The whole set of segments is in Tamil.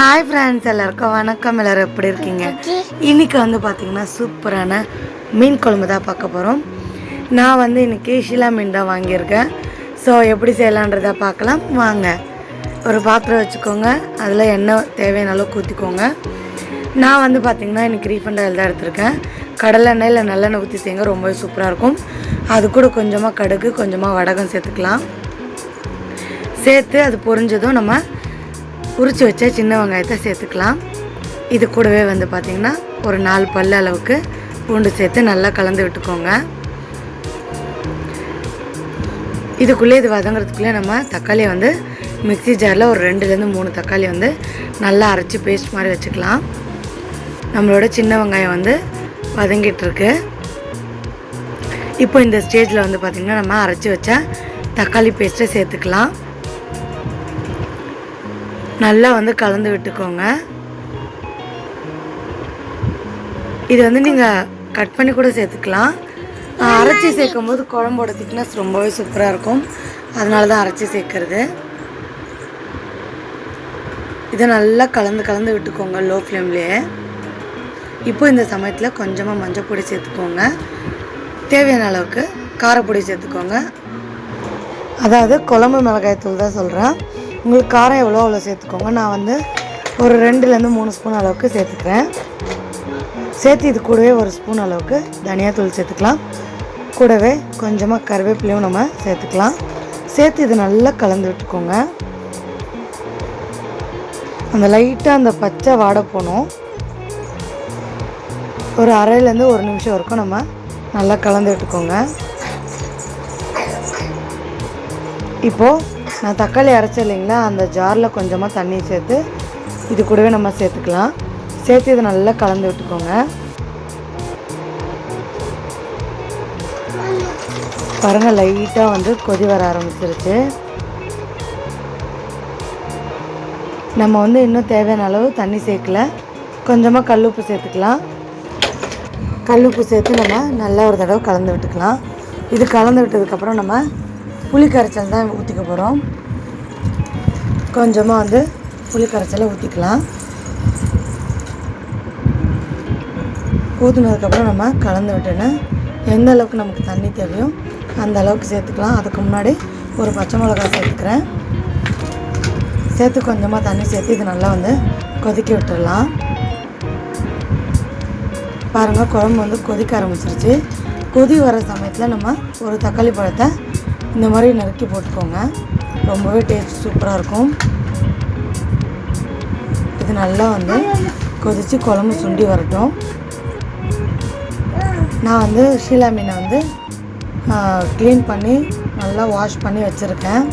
ஹாய் ஃப்ரெண்ட்ஸ் எல்லாருக்கும் வணக்கம். எல்லோரும் எப்படி இருக்கீங்க? இன்னைக்கு வந்து பார்த்தீங்கன்னா சூப்பரான மீன் குழம்பு தான் பார்க்க போகிறோம் நான் வந்து இன்னைக்கு ஷீலா மீன் தான் வாங்கியிருக்கேன். ஸோ எப்படி செய்யலான்றதை பார்க்கலாம். வாங்க. ஒரு பாத்திரம் வச்சுக்கோங்க. அதில் எண்ணெய் தேவையான அளவுக்கு ஊற்றிக்கோங்க நான் வந்து பார்த்தீங்கன்னா இன்னைக்கு ரீஃபண்ட் ஆயில் தான் எடுத்திருக்கேன். கடலெண்ணெய் இல்லை நல்லெண்ணெய் ஊற்றி செய்யுங்க. ரொம்பவே சூப்பராக இருக்கும். அது கூட கொஞ்சமாக கடுகு கொஞ்சமாக வடகம் சேர்த்துக்கலாம். சேர்த்து அது பொரிஞ்சதும் நம்ம உரித்து வச்ச சின்ன வெங்காயத்தை சேர்த்துக்கலாம். இது கூடவே வந்து பார்த்திங்கன்னா ஒரு நாலு பல்லு அளவுக்கு பூண்டு சேர்த்து நல்லா கலந்து விட்டுக்கோங்க. இதுக்குள்ளே இது வதங்குறதுக்குள்ளே நம்ம தக்காளியை வந்து மிக்ஸி ஜாரில் ஒரு ரெண்டுலேருந்து மூணு தக்காளி வந்து நல்லா அரைச்சி பேஸ்ட் மாதிரி வச்சுக்கலாம். நம்மளோட சின்ன வெங்காயம் வந்து வதங்கிட்டுருக்கு. இப்போ இந்த ஸ்டேஜில் வந்து பார்த்திங்கன்னா நம்ம அரைச்சி வச்ச தக்காளி பேஸ்ட்டை சேர்த்துக்கலாம். நல்லா வந்து கலந்து விட்டுக்கோங்க. இது வந்து நீங்கள் கட் பண்ணி கூட சேர்த்துக்கலாம். அரைச்சி சேர்க்கும் போது குழம்போட திக்னஸ் ரொம்பவே சூப்பராக இருக்கும். அதனால தான் அரைச்சி சேர்க்கறது. இதை நல்லா கலந்து கலந்து விட்டுக்கோங்க லோ ஃப்ளேம்லேயே. இப்போ இந்த சமயத்தில் கொஞ்சமாக மஞ்சள் பொடி சேர்த்துக்கோங்க. தேவையான அளவுக்கு காரப்பொடி சேர்த்துக்கோங்க. அதாவது குழம்பு மிளகாய் தூள் தான் சொல்கிறேன் உங்களுக்கு காரம் எவ்வளோ அவ்வளோ சேர்த்துக்கோங்க. நான் வந்து ஒரு ரெண்டுலேருந்து மூணு ஸ்பூன் அளவுக்கு சேர்த்துக்கிறேன். சேர்த்து இது கூடவே ஒரு ஸ்பூன் அளவுக்கு தனியாத்தூள் சேர்த்துக்கலாம். கூடவே கொஞ்சமாக கருவேப்பிலையும் நம்ம சேர்த்துக்கலாம். சேர்த்து இது நல்லா கலந்து விட்டுக்கோங்க. அந்த லைட்டாக அந்த பச்சை வாடை போகணும். ஒரு அரையிலேருந்து ஒரு நிமிஷம் வரைக்கும் நம்ம நல்லா கலந்து விட்டுக்கோங்க. இப்போது நான் தக்காளி அரைச்சேன் இல்லைங்களா? அந்த ஜாரில் கொஞ்சமாக தண்ணி சேர்த்து இது கூடவே நம்ம சேர்த்துக்கலாம். சேர்த்து இதை நல்லா கலந்து விட்டுக்கோங்க. பாருங்கள் லைட்டாக வந்து கொதி வர ஆரம்பிச்சிருச்சு. நம்ம வந்து இன்னும் தேவையான அளவு தண்ணி சேர்க்கல. கொஞ்சமாக கல்லுப்பு சேர்த்துக்கலாம். கல்லுப்பு சேர்த்து நம்ம நல்லா ஒரு தடவை கலந்து விட்டுக்கலாம். இது கலந்து விட்டதுக்கப்புறம் நம்ம புளி கரைச்சல் தான் ஊற்றிக்க போகிறோம் கொஞ்சமாக வந்து புளி கரைச்சலை ஊற்றிக்கலாம் ஊற்றுனதுக்கப்புறம் நம்ம கலந்து விட்டோன்னா எந்த அளவுக்கு நமக்கு தண்ணி தேவையோ அந்த அளவுக்கு சேர்த்துக்கலாம். அதுக்கு முன்னாடி ஒரு பச்சை மிளகாய் சேர்த்துக்கிறேன். சேர்த்து கொஞ்சமாக தண்ணி சேர்த்து இது நல்லா வந்து கொதிக்க விட்டுடலாம். பாருங்கள் குழம்பு வந்து கொதிக்க ஆரம்பிச்சிருச்சு. கொதி வர சமயத்தில் நம்ம ஒரு தக்காளி பழத்தை இந்த மாதிரி நறுக்கி போட்டுக்கோங்க. ரொம்பவே டேஸ்ட் சூப்பராக இருக்கும். இது நல்லா வந்து கொதித்து குழம்பு சுண்டி வரட்டும். நான் வந்து ஷீலா மீனை வந்து க்ளீன் பண்ணி நல்லா வாஷ் பண்ணி வச்சுருக்கேன்.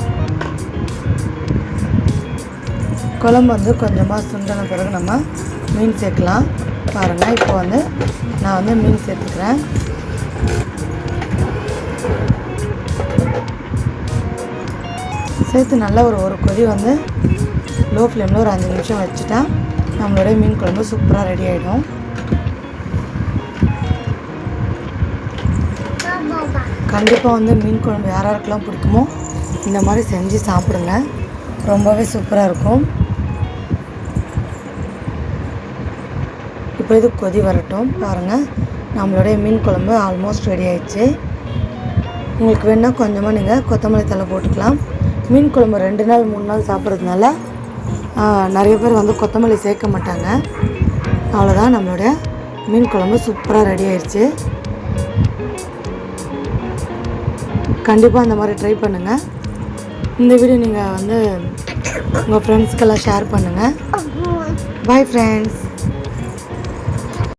குழம்பு வந்து கொஞ்சமாக சுண்டன பிறகு நம்ம மீன் சேர்க்கலாம். பாருங்கள் இப்போ வந்து நான் வந்து மீன் சேர்த்துக்கிறேன். சேர்த்து நல்லா ஒரு ஒரு கொதி வந்து லோ ஃப்ளேமில் ஒரு அஞ்சு நிமிஷம் வச்சுட்டா நம்மளுடைய மீன் குழம்பு சூப்பராக ரெடி ஆகிடும் கண்டிப்பாக வந்து மீன் குழம்பு யார் யாருக்கெல்லாம் பிடிக்குமோ இந்த மாதிரி செஞ்சு சாப்பிடுங்க. ரொம்பவே சூப்பராக இருக்கும். இப்போ இது கொதி வரட்டும். பாருங்கள் நம்மளுடைய மீன் குழம்பு ஆல்மோஸ்ட் ரெடி ஆயிடுச்சு. உங்களுக்கு வேணால் கொஞ்சமாக நீங்கள் கொத்தமல்லி தழை போட்டுக்கலாம். மீன் குழம்பு ரெண்டு நாள் மூணு நாள் சாப்பிட்றதுனால நிறைய பேர் வந்து கொத்தமல்லி சேர்க்க மாட்டாங்க. அவ்வளோதான் நம்மளுடைய மீன் குழம்பு சூப்பராக ரெடி ஆயிடுச்சு கண்டிப்பாக அந்த மாதிரி ட்ரை பண்ணுங்கள் இந்த வீடியோ நீங்கள் வந்து உங்கள் ஃப்ரெண்ட்ஸ்க்கெல்லாம் ஷேர் பண்ணுங்கள் பாய் ஃப்ரெண்ட்ஸ்